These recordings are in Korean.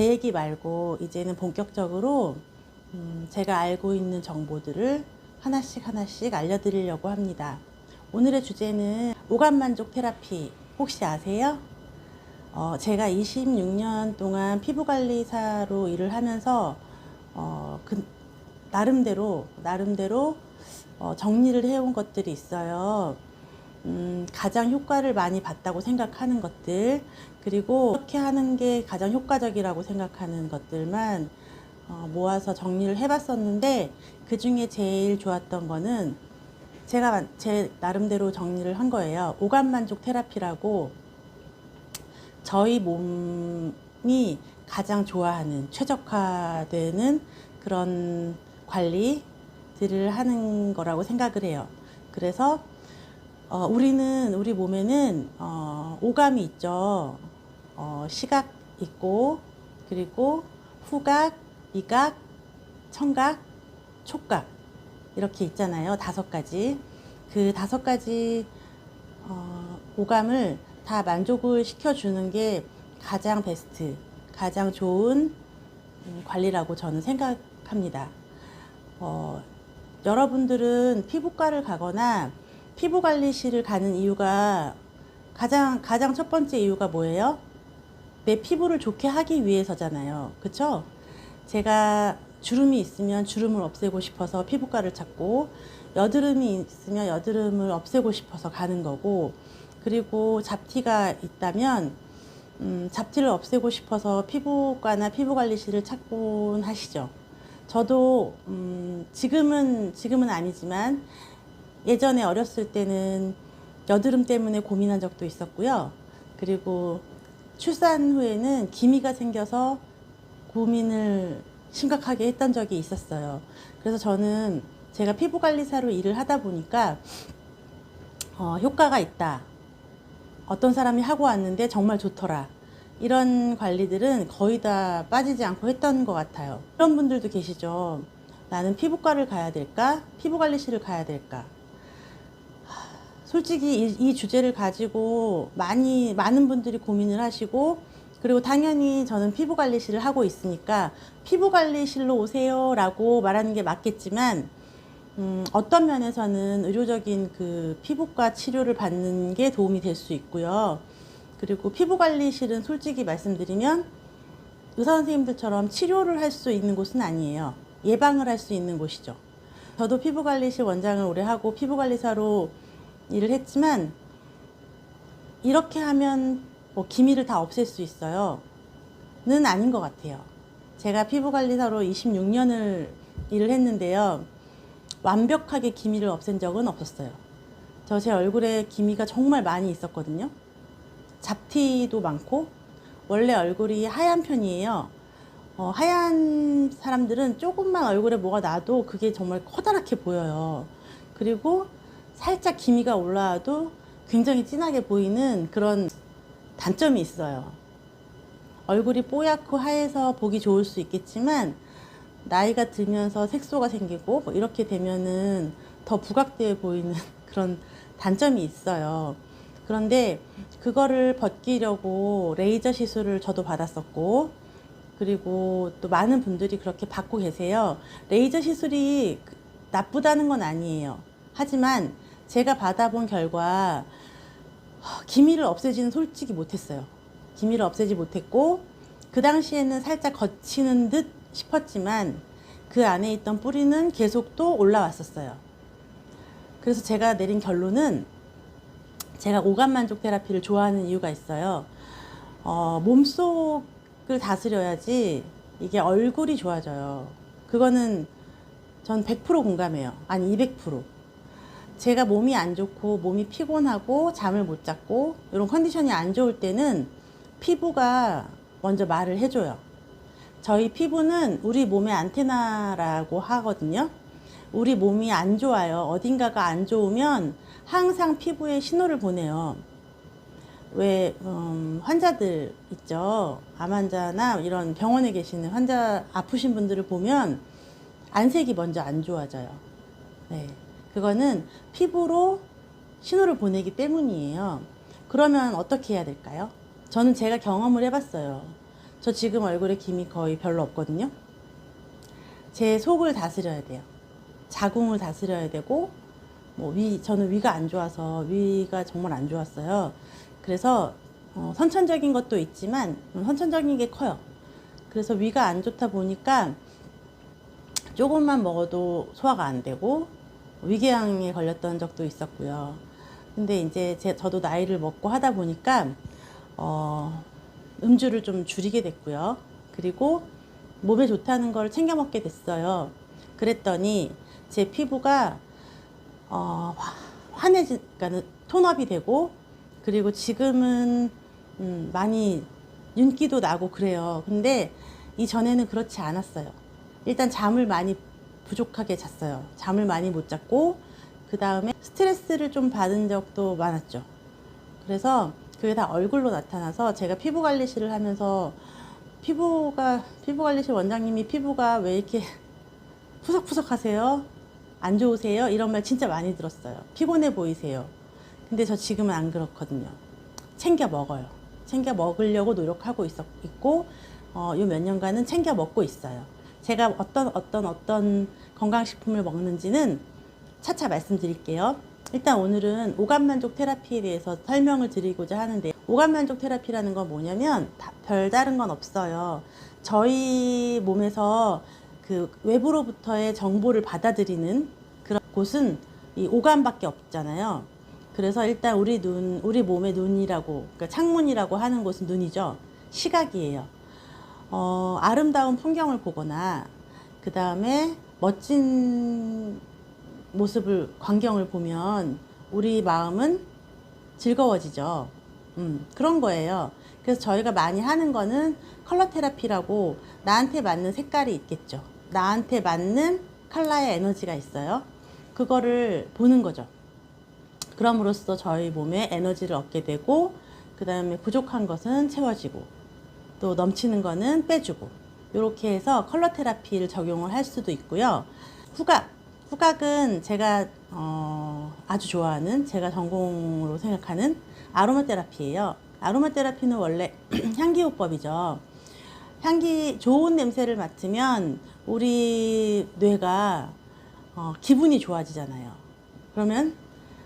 제 얘기 말고 이제는 본격적으로 음, 제가 알고 있는 정보들을 하나씩 하나씩 알려드리려고 합니다. 오늘의 주제는 오감만족 테라피 혹시 아세요? 어, 제가 26년 동안 피부관리사로 일을 하면서 어, 그, 나름대로 나름대로 어, 정리를 해온 것들이 있어요. 음, 가장 효과를 많이 봤다고 생각하는 것들 그리고 어떻게 하는 게 가장 효과적이라고 생각하는 것들만 어, 모아서 정리를 해봤었는데 그 중에 제일 좋았던 거는 제가 만- 제 나름대로 정리를 한 거예요. 오감 만족 테라피라고 저희 몸이 가장 좋아하는 최적화되는 그런 관리들을 하는 거라고 생각을 해요. 그래서 어, 우리는 우리 몸에는 어, 오감이 있죠. 어, 시각 있고 그리고 후각, 미각, 청각, 촉각 이렇게 있잖아요. 다섯 가지. 그 다섯 가지 어, 오감을 다 만족을 시켜주는 게 가장 베스트, 가장 좋은 음, 관리라고 저는 생각합니다. 어, 여러분들은 피부과를 가거나 피부관리실을 가는 이유가 가장 가장 첫 번째 이유가 뭐예요? 내 피부를 좋게 하기 위해서잖아요. 그쵸? 제가 주름이 있으면 주름을 없애고 싶어서 피부과를 찾고 여드름이 있으면 여드름을 없애고 싶어서 가는 거고 그리고 잡티가 있다면 음, 잡티를 없애고 싶어서 피부과나 피부관리실을 찾곤 하시죠. 저도 음, 지금은 지금은 아니지만 예전에 어렸을 때는 여드름 때문에 고민한 적도 있었고요. 그리고 출산 후에는 기미가 생겨서 고민을 심각하게 했던 적이 있었어요. 그래서 저는 제가 피부관리사로 일을 하다 보니까 어, 효과가 있다. 어떤 사람이 하고 왔는데 정말 좋더라. 이런 관리들은 거의 다 빠지지 않고 했던 것 같아요. 그런 분들도 계시죠. 나는 피부과를 가야 될까? 피부관리실을 가야 될까? 하, 솔직히 이, 이 주제를 가지고 많이, 많은 분들이 고민을 하시고, 그리고 당연히 저는 피부 관리실을 하고 있으니까 피부 관리실로 오세요 라고 말하는 게 맞겠지만, 음, 어떤 면에서는 의료적인 그 피부과 치료를 받는 게 도움이 될 수 있고요. 그리고 피부 관리실은 솔직히 말씀드리면 의사 선생님들처럼 치료를 할 수 있는 곳은 아니에요. 예방을 할 수 있는 곳이죠. 저도 피부 관리실 원장을 오래 하고 피부 관리사로 일을 했지만 이렇게 하면 뭐 기미를 다 없앨 수 있어요. 는 아닌 것 같아요. 제가 피부관리사로 26년을 일을 했는데요. 완벽하게 기미를 없앤 적은 없었어요. 저 제 얼굴에 기미가 정말 많이 있었거든요. 잡티도 많고 원래 얼굴이 하얀 편이에요. 어, 하얀 사람들은 조금만 얼굴에 뭐가 나도 그게 정말 커다랗게 보여요. 그리고 살짝 기미가 올라와도 굉장히 진하게 보이는 그런 단점이 있어요. 얼굴이 뽀얗고 하얘서 보기 좋을 수 있겠지만 나이가 들면서 색소가 생기고 뭐 이렇게 되면은 더 부각되어 보이는 그런 단점이 있어요. 그런데 그거를 벗기려고 레이저 시술을 저도 받았었고 그리고 또 많은 분들이 그렇게 받고 계세요. 레이저 시술이 그- 나쁘다는 건 아니에요. 하지만 제가 받아본 결과 하, 기미를 없애지는 솔직히 못했어요. 기미를 없애지 못했고 그 당시에는 살짝 거치는 듯 싶었지만 그 안에 있던 뿌리는 계속 또 올라왔었어요. 그래서 제가 내린 결론은 제가 오감 만족 테라피를 좋아하는 이유가 있어요. 어, 몸속을 다스려야지 이게 얼굴이 좋아져요. 그거는 전 100% 공감해요. 아니 200%. 제가 몸이 안 좋고 몸이 피곤하고 잠을 못 잤고 이런 컨디션이 안 좋을 때는 피부가 먼저 말을 해줘요. 저희 피부는 우리 몸의 안테나라고 하거든요. 우리 몸이 안 좋아요. 어딘가가 안 좋으면 항상 피부에 신호를 보내요. 왜 음, 환자들 있죠. 암 환자나 이런 병원에 계시는 환자 아프신 분들을 보면 안색이 먼저 안 좋아져요. 네. 그거는 피부로 신호를 보내기 때문이에요. 그러면 어떻게 해야 될까요? 저는 제가 경험을 해봤어요. 저 지금 얼굴에 김이 거의 별로 없거든요. 제 속을 다스려야 돼요. 자궁을 다스려야 되고 뭐 위 저는 위가 안 좋아서 위가 정말 안 좋았어요. 그래서 어, 선천적인 것도 있지만 음, 선천적인 게 커요. 그래서 위가 안 좋다 보니까 조금만 먹어도 소화가 안 되고 위궤양에 걸렸던 적도 있었고요. 근데 이제 제, 저도 나이를 먹고 하다 보니까 어, 음주를 좀 줄이게 됐고요. 그리고 몸에 좋다는 걸 챙겨 먹게 됐어요. 그랬더니 제 피부가 어, 화- 환해지, 그러니까 톤업이 되고 그리고 지금은 음, 많이 윤기도 나고 그래요. 근데 이전에는 그렇지 않았어요. 일단 잠을 많이 부족하게 잤어요. 잠을 많이 못 잤고 그 다음에 스트레스를 좀 받은 적도 많았죠. 그래서 그게 다 얼굴로 나타나서 제가 피부 관리실을 하면서 피부가 피부 관리실 원장님이 피부가 왜 이렇게 푸석푸석 하세요? 안 좋으세요? 이런 말 진짜 많이 들었어요. 피곤해 보이세요. 근데 저 지금은 안 그렇거든요. 챙겨 먹어요. 챙겨 먹으려고 노력하고 있었, 있고, 어, 요 몇 년간은 챙겨 먹고 있어요. 제가 어떤, 어떤, 어떤 건강식품을 먹는지는 차차 말씀드릴게요. 일단 오늘은 오감만족 테라피에 대해서 설명을 드리고자 하는데, 오감만족 테라피라는 건 뭐냐면, 다- 별다른 건 없어요. 저희 몸에서 그 외부로부터의 정보를 받아들이는 그런 곳은 이 오감밖에 없잖아요. 그래서 일단 우리 눈, 우리 몸의 눈이라고, 그러니까 창문이라고 하는 곳은 눈이죠. 시각이에요. 어, 아름다운 풍경을 보거나, 그 다음에 멋진 모습을, 광경을 보면 우리 마음은 즐거워지죠. 음, 그런 거예요. 그래서 저희가 많이 하는 거는 컬러 테라피라고 나한테 맞는 색깔이 있겠죠. 나한테 맞는 컬러의 에너지가 있어요. 그거를 보는 거죠. 그럼으로써 저희 몸에 에너지를 얻게 되고, 그 다음에 부족한 것은 채워지고, 또 넘치는 거는 빼주고, 이렇게 해서 컬러 테라피를 적용을 할 수도 있고요. 후각. 후각은 제가 어, 아주 좋아하는, 제가 전공으로 생각하는 아로마 테라피예요. 아로마 테라피는 원래 향기 호법이죠. 향기 좋은 냄새를 맡으면 우리 뇌가 어, 기분이 좋아지잖아요. 그러면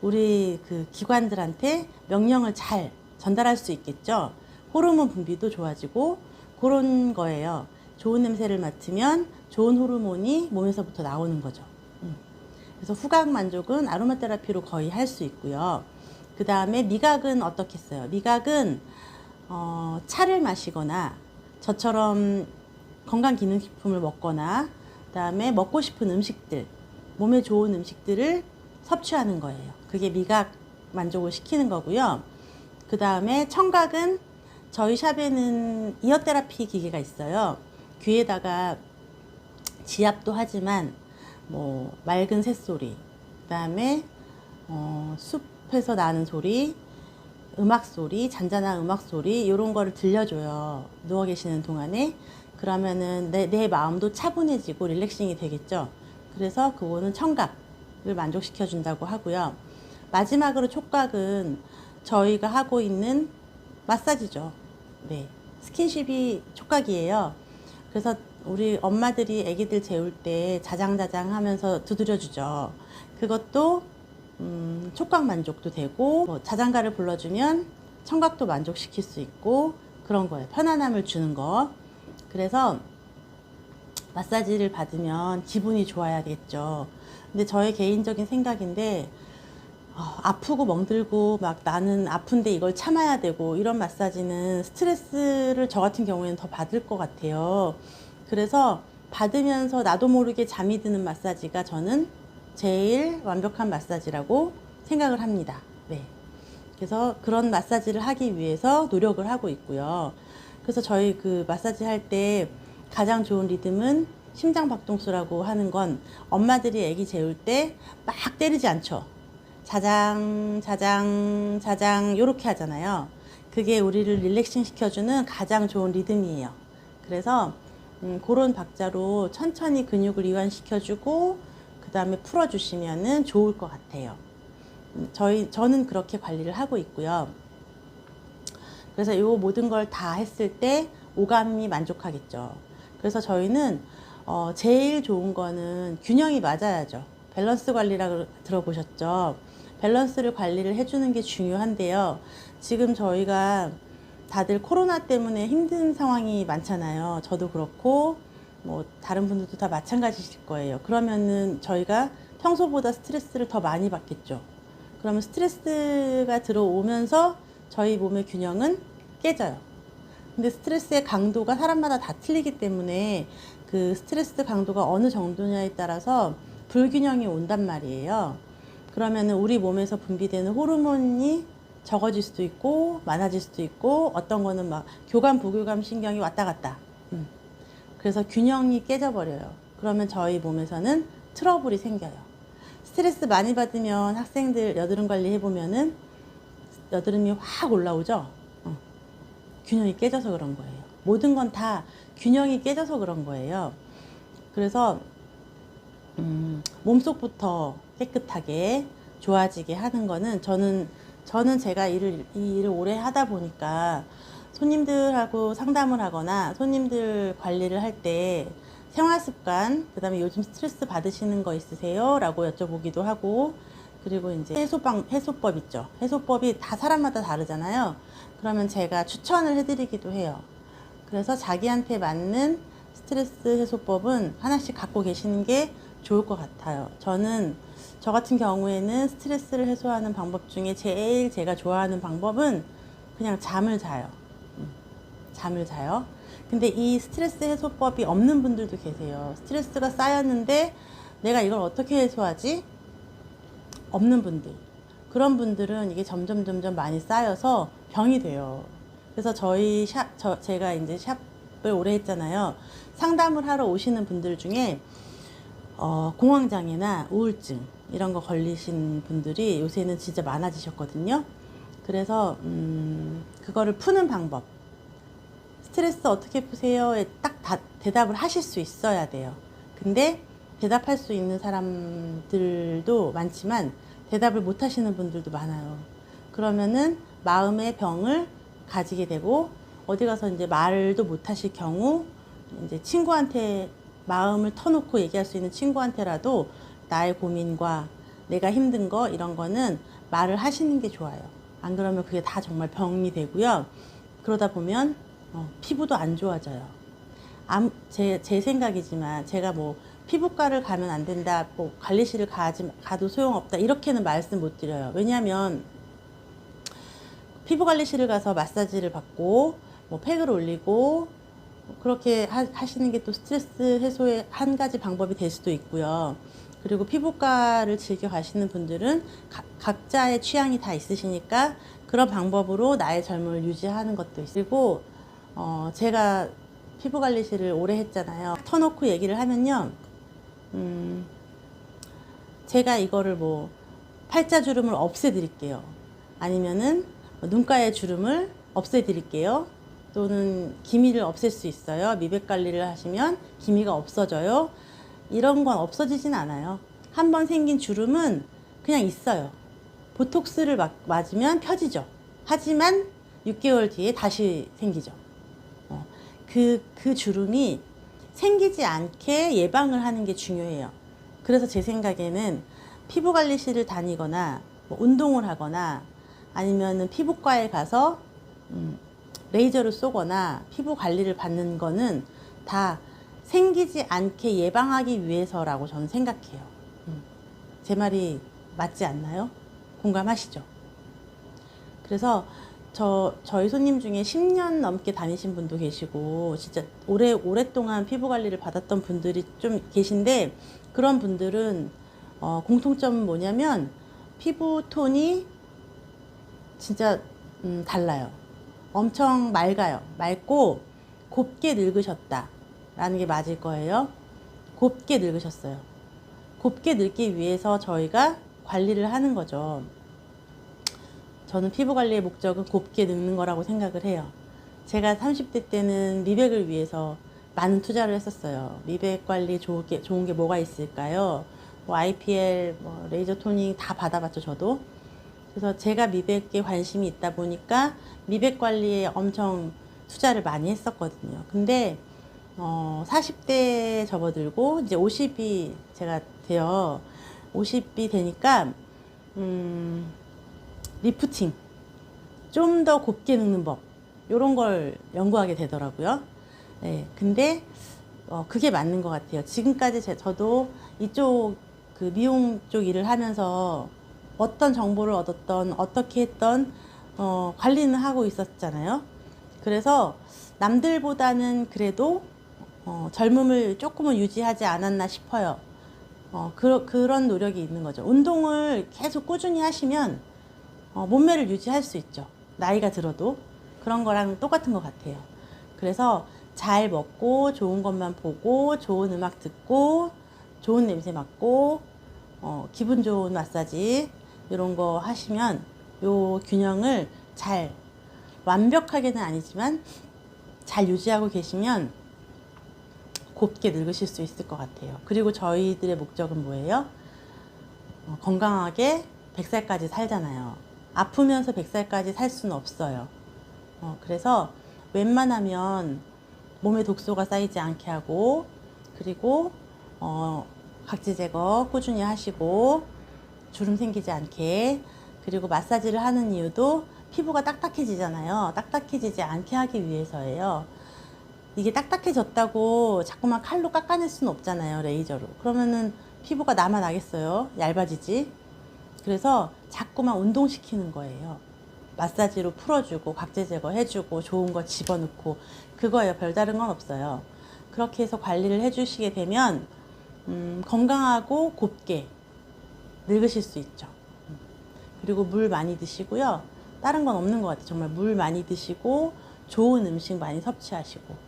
우리 그 기관들한테 명령을 잘 전달할 수 있겠죠. 호르몬 분비도 좋아지고 그런 거예요. 좋은 냄새를 맡으면 좋은 호르몬이 몸에서부터 나오는 거죠. 음. 그래서 후각 만족은 아로마 테라피로 거의 할 수 있고요. 그 다음에 미각은 어떻겠어요? 미각은 어, 차를 마시거나 저처럼 건강기능식품을 먹거나 그 다음에 먹고 싶은 음식들, 몸에 좋은 음식들을 섭취하는 거예요. 그게 미각 만족을 시키는 거고요. 그 다음에 청각은 저희 샵에는 이어 테라피 기계가 있어요. 귀에다가 지압도 하지만 뭐 맑은 새소리, 그다음에 어, 숲에서 나는 소리, 음악 소리, 잔잔한 음악 소리 이런 거를 들려줘요. 누워 계시는 동안에 그러면은 내, 내 마음도 차분해지고 릴렉싱이 되겠죠. 그래서 그거는 청각을 만족시켜 준다고 하고요. 마지막으로 촉각은 저희가 하고 있는 마사지죠. 네. 스킨십이 촉각이에요. 그래서 우리 엄마들이 아기들 재울 때 자장자장 하면서 두드려 주죠. 그것도 음, 촉각 만족도 되고 뭐 자장가를 불러주면 청각도 만족시킬 수 있고 그런 거예요. 편안함을 주는 거. 그래서 마사지를 받으면 기분이 좋아야겠죠. 근데 저의 개인적인 생각인데 어, 아프고 멍들고 막 나는 아픈데 이걸 참아야 되고 이런 마사지는 스트레스를 저 같은 경우에는 더 받을 것 같아요. 그래서 받으면서 나도 모르게 잠이 드는 마사지가 저는 제일 완벽한 마사지라고 생각을 합니다. 네. 그래서 그런 마사지를 하기 위해서 노력을 하고 있고요. 그래서 저희 그 마사지 할 때 가장 좋은 리듬은 심장 박동수라고 하는 건 엄마들이 아기 재울 때 막 때리지 않죠. 자장, 자장, 자장, 요렇게 하잖아요. 그게 우리를 릴렉싱 시켜주는 가장 좋은 리듬이에요. 그래서 음, 그런 박자로 천천히 근육을 이완시켜주고 그 다음에 풀어주시면은 좋을 것 같아요. 음, 저희 저는 그렇게 관리를 하고 있고요. 그래서 이 모든 걸 다 했을 때 오감이 만족하겠죠. 그래서 저희는 어, 제일 좋은 거는 균형이 맞아야죠. 밸런스 관리라 고 들어보셨죠? 밸런스를 관리를 해주는 게 중요한데요. 지금 저희가 다들 코로나 때문에 힘든 상황이 많잖아요. 저도 그렇고, 뭐, 다른 분들도 다 마찬가지실 거예요. 그러면은 저희가 평소보다 스트레스를 더 많이 받겠죠. 그러면 스트레스가 들어오면서 저희 몸의 균형은 깨져요. 근데 스트레스의 강도가 사람마다 다 틀리기 때문에 그 스트레스 강도가 어느 정도냐에 따라서 불균형이 온단 말이에요. 그러면은 우리 몸에서 분비되는 호르몬이 적어질 수도 있고 많아질 수도 있고 어떤 거는 막 교감 부교감 신경이 왔다 갔다. 음. 그래서 균형이 깨져버려요. 그러면 저희 몸에서는 트러블이 생겨요. 스트레스 많이 받으면 학생들 여드름 관리 해보면은 여드름이 확 올라오죠. 어. 균형이 깨져서 그런 거예요. 모든 건 다 균형이 깨져서 그런 거예요. 그래서 음, 몸속부터 깨끗하게 좋아지게 하는 거는 저는 저는 제가 일을 이 일을 오래 하다 보니까 손님들하고 상담을 하거나 손님들 관리를 할 때 생활 습관 그다음에 요즘 스트레스 받으시는 거 있으세요?라고 여쭤보기도 하고 그리고 이제 해소방 해소법 있죠. 해소법이 다 사람마다 다르잖아요. 그러면 제가 추천을 해드리기도 해요. 그래서 자기한테 맞는 스트레스 해소법은 하나씩 갖고 계시는 게 좋을 것 같아요. 저는 저 같은 경우에는 스트레스를 해소하는 방법 중에 제일 제가 좋아하는 방법은 그냥 잠을 자요. 음, 잠을 자요. 근데 이 스트레스 해소법이 없는 분들도 계세요. 스트레스가 쌓였는데 내가 이걸 어떻게 해소하지? 없는 분들. 그런 분들은 이게 점점 점점 많이 쌓여서 병이 돼요. 그래서 저희 샵, 저, 제가 이제 샵을 오래 했잖아요. 상담을 하러 오시는 분들 중에 어, 공황장애나 우울증 이런 거 걸리신 분들이 요새는 진짜 많아지셨거든요. 그래서 음, 그거를 푸는 방법. 스트레스 어떻게 푸세요?에 딱 다, 대답을 하실 수 있어야 돼요. 근데 대답할 수 있는 사람들도 많지만 대답을 못 하시는 분들도 많아요. 그러면은 마음의 병을 가지게 되고 어디 가서 이제 말도 못 하실 경우 이제 친구한테 마음을 터놓고 얘기할 수 있는 친구한테라도 나의 고민과 내가 힘든 거 이런 거는 말을 하시는 게 좋아요. 안 그러면 그게 다 정말 병이 되고요. 그러다 보면 어, 피부도 안 좋아져요. 암, 제, 제 생각이지만 제가 뭐 피부과를 가면 안 된다, 뭐 관리실을 가지, 가도 소용없다 이렇게는 말씀 못 드려요. 왜냐하면 피부 관리실을 가서 마사지를 받고 뭐 팩을 올리고 그렇게 하, 하시는 게 또 스트레스 해소의 한 가지 방법이 될 수도 있고요. 그리고 피부과를 즐겨 가시는 분들은 가, 각자의 취향이 다 있으시니까 그런 방법으로 나의 젊음을 유지하는 것도 있고 어, 제가 피부 관리실을 오래 했잖아요. 터놓고 얘기를 하면요. 음, 제가 이거를 뭐 팔자 주름을 없애드릴게요. 아니면은 뭐 눈가의 주름을 없애드릴게요. 또는 기미를 없앨 수 있어요. 미백 관리를 하시면 기미가 없어져요. 이런 건 없어지진 않아요. 한 번 생긴 주름은 그냥 있어요. 보톡스를 막 맞으면 펴지죠. 하지만 6개월 뒤에 다시 생기죠. 어, 그, 그 주름이 생기지 않게 예방을 하는 게 중요해요. 그래서 제 생각에는 피부 관리실을 다니거나 뭐 운동을 하거나 아니면은 피부과에 가서 음, 레이저를 쏘거나 피부 관리를 받는 거는 다 생기지 않게 예방하기 위해서라고 저는 생각해요. 음. 제 말이 맞지 않나요? 공감하시죠? 그래서 저, 저희 손님 중에 10년 넘게 다니신 분도 계시고, 진짜 오래, 오랫동안 피부 관리를 받았던 분들이 좀 계신데, 그런 분들은, 어, 공통점은 뭐냐면, 피부 톤이 진짜, 음, 달라요. 엄청 맑아요. 맑고 곱게 늙으셨다. 라는 게 맞을 거예요. 곱게 늙으셨어요. 곱게 늙기 위해서 저희가 관리를 하는 거죠. 저는 피부 관리의 목적은 곱게 늙는 거라고 생각을 해요. 제가 30대 때는 미백을 위해서 많은 투자를 했었어요. 미백 관리 좋은 게, 좋은 게 뭐가 있을까요? 뭐 IPL, 뭐 레이저 토닝 다 받아봤죠, 저도. 그래서 제가 미백에 관심이 있다 보니까 미백 관리에 엄청 투자를 많이 했었거든요. 근데 어, 40대 접어들고 이제 50이 제가 되어 50이 되니까 음, 리프팅 좀 더 곱게 늙는 법 이런 걸 연구하게 되더라고요. 네, 근데 어, 그게 맞는 것 같아요. 지금까지 제, 저도 이쪽 그 미용 쪽 일을 하면서 어떤 정보를 얻었던 어떻게 했던 어, 관리는 하고 있었잖아요. 그래서 남들보다는 그래도 어, 젊음을 조금은 유지하지 않았나 싶어요. 어, 그, 그런 노력이 있는 거죠. 운동을 계속 꾸준히 하시면 어, 몸매를 유지할 수 있죠. 나이가 들어도 그런 거랑 똑같은 것 같아요. 그래서 잘 먹고 좋은 것만 보고 좋은 음악 듣고 좋은 냄새 맡고 어, 기분 좋은 마사지 이런 거 하시면 요 균형을 잘 완벽하게는 아니지만 잘 유지하고 계시면 곱게 늙으실 수 있을 것 같아요. 그리고 저희들의 목적은 뭐예요? 어, 건강하게 100살까지 살잖아요. 아프면서 100살까지 살 수는 없어요. 어, 그래서 웬만하면 몸에 독소가 쌓이지 않게 하고 그리고 어, 각질 제거 꾸준히 하시고 주름 생기지 않게 그리고 마사지를 하는 이유도 피부가 딱딱해지잖아요. 딱딱해지지 않게 하기 위해서예요. 이게 딱딱해졌다고 자꾸만 칼로 깎아낼 수는 없잖아요. 레이저로. 그러면은 피부가 남아나겠어요. 얇아지지. 그래서 자꾸만 운동시키는 거예요. 마사지로 풀어주고 각질 제거 해주고 좋은 거 집어넣고 그거예요. 별다른 건 없어요. 그렇게 해서 관리를 해주시게 되면 음, 건강하고 곱게 늙으실 수 있죠. 음. 그리고 물 많이 드시고요. 다른 건 없는 것 같아요. 정말 물 많이 드시고 좋은 음식 많이 섭취하시고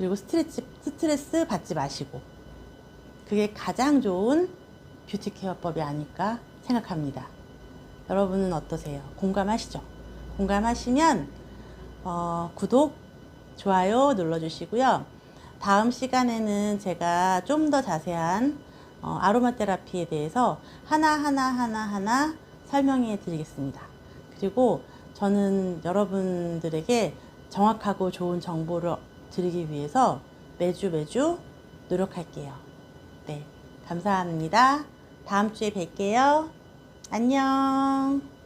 그리고 스트레스, 스트레스 받지 마시고 그게 가장 좋은 뷰티 케어법이 아닐까 생각합니다. 여러분은 어떠세요? 공감하시죠? 공감하시면 어, 구독, 좋아요 눌러주시고요. 다음 시간에는 제가 좀 더 자세한 어, 아로마 테라피에 대해서 하나하나 하나하나 설명해 드리겠습니다. 그리고 저는 여러분들에게 정확하고 좋은 정보를 드리기 위해서 매주 매주 노력할게요. 네. 감사합니다. 다음 주에 뵐게요. 안녕.